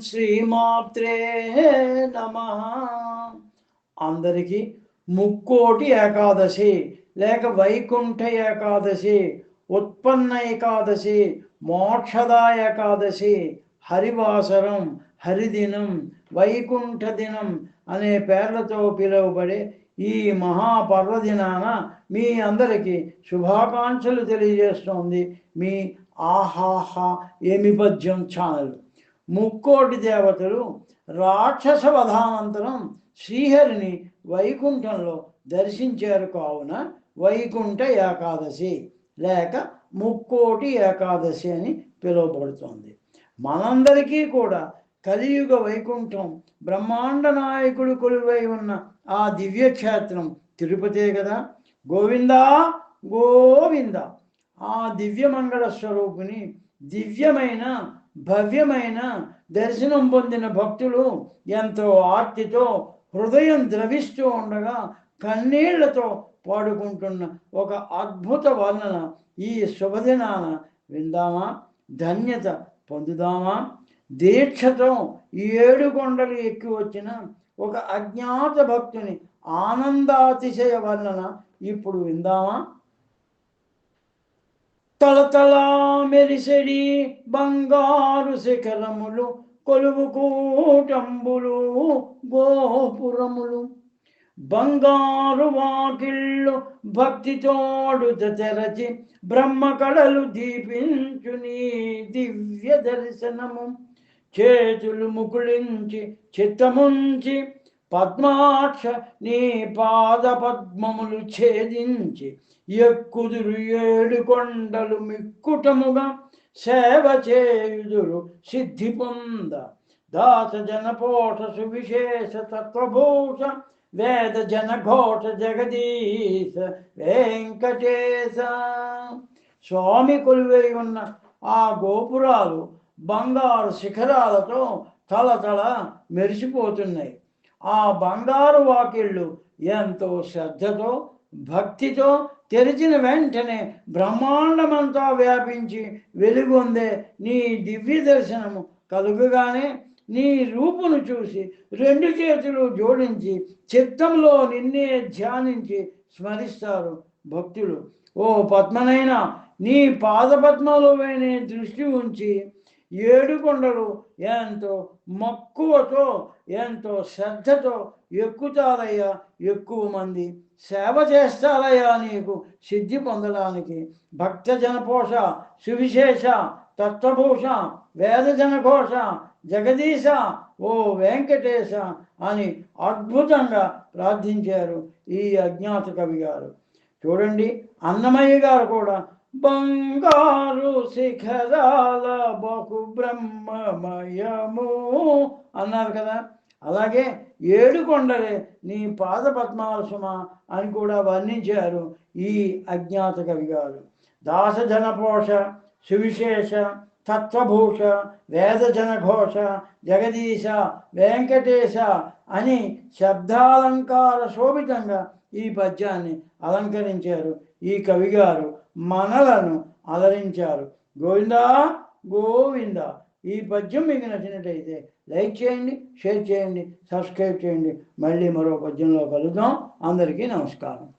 శ్రీమాత్రే నమ. అందరికీ ముక్కోటి ఏకాదశి లేక వైకుంఠ ఏకాదశి ఉత్పన్న ఏకాదశి మోక్షదా ఏకాదశి హరివాసరం హరిదినం వైకుంఠ దినం అనే పేర్లతో పిలువబడే ఈ మహాపర్వదినాన మీ అందరికీ శుభాకాంక్షలు తెలియజేస్తోంది మీ ఆహాహా ఏమి పద్యం ఛానల్. ముక్కోటి దేవతలు రాక్షస వధానంతరం శ్రీహరిని వైకుంఠంలో దర్శించారు కావున వైకుంఠ ఏకాదశి. లేక ముక్కోటి ఏకాదశి అని పిలువబడుతోంది. మనందరికీ కూడా కలియుగ వైకుంఠం బ్రహ్మాండ నాయకుడు కొలువై ఉన్న ఆ దివ్యక్షేత్రం తిరుపతే కదా? గోవిందా? గోవింద. ఆ దివ్యమంగళ స్వరూపుని దివ్యమైన భవ్యమైన దర్శనం పొందిన భక్తులు ఎంతో ఆర్తితో హృదయం ద్రవిస్తూ ఉండగా కన్నీళ్ళతో పాడుకుంటున్న ఒక అద్భుత వర్ణన ఈ శుభదినాన విందామా? ధన్యత పొందుదామా? దీక్షతో ఈ ఏడు కొండలు ఎక్కి వచ్చిన ఒక అజ్ఞాత భక్తుని ఆనందాతిశయ వర్ణన ఇప్పుడు విందామా? తలతలా మెరిసెడి బంగారు శిఖరములు కొలువుకూటంబులు గోపురములు. బంగారు వాకిళ్ళు భక్తితోడు తెరచి బ్రహ్మ కళలు దీపించుని దివ్య దర్శనము. చేతులు ముకుళించి చిత్తముంచి పద్మాక్ష నీ పాద పద్మములు ఛేదించి ఎక్కుదురు ఏడు కొండలు మిక్కుటముగా సేవ చేయుదురు సిద్ధి పొంద. దాస జనపోష సువిశేష తత్వభూష వేద జనఘోష జగదీశ వెంకటేశ. స్వామి కొలువై ఉన్న ఆ గోపురాలు బంగారు శిఖరాలతో తల తల మెరిసిపోతున్నాయి. ఆ బంగారు వాకిళ్ళు ఎంతో శ్రద్ధతో భక్తితో తెరిచిన వెంటనే బ్రహ్మాండమంతా వ్యాపించి వెలుగొందే నీ దివ్య దర్శనము. కలుగుగానే నీ రూపును చూసి రెండు చేతులు జోడించి చిత్తంలో నిన్నే ధ్యానించి స్మరిస్తారు భక్తులు. ఓ పద్మనైనా నీ పాదపద్మలోనే దృష్టి ఉంచి ఏడుకొండలు ఎంతో మక్కువతో ఎంతో శ్రద్ధతో ఎక్కుతారయ్యా ఎక్కువ మంది సేవ చేస్తారయ్యా నీకు సిద్ధి పొందడానికి. భక్త జనపోష సువిశేష తత్వభూష వేద జనఘోష జగదీశ ఓ వెంకటేశ అని అద్భుతంగా ప్రార్థించారు ఈ అజ్ఞాత కవి గారు. చూడండి అన్నమయ్య గారు కూడా బంగారు శిఖరాల బహు బ్రహ్మమయము అన్నారు కదా. అలాగే ఏడు కొండలే నీ పాద పద్మాసుమ అని కూడా వర్ణించారు ఈ అజ్ఞాత కవి గారు. దాస జనపోష సువిశేష తత్వభూష వేదజన ఘోష జగదీశ వెంకటేశ అని శబ్దాలంకార శోభితంగా ఈ పద్యాన్ని అలంకరించారు ఈ కవిగారు మనలను అలరించారు గోవిందా గోవింద. ఈ పద్యం మీకు నచ్చినట్టయితే లైక్ చేయండి షేర్ చేయండి సబ్స్క్రైబ్ చేయండి. మళ్ళీ మరో పద్యంలో కలుద్దాం. అందరికీ నమస్కారం.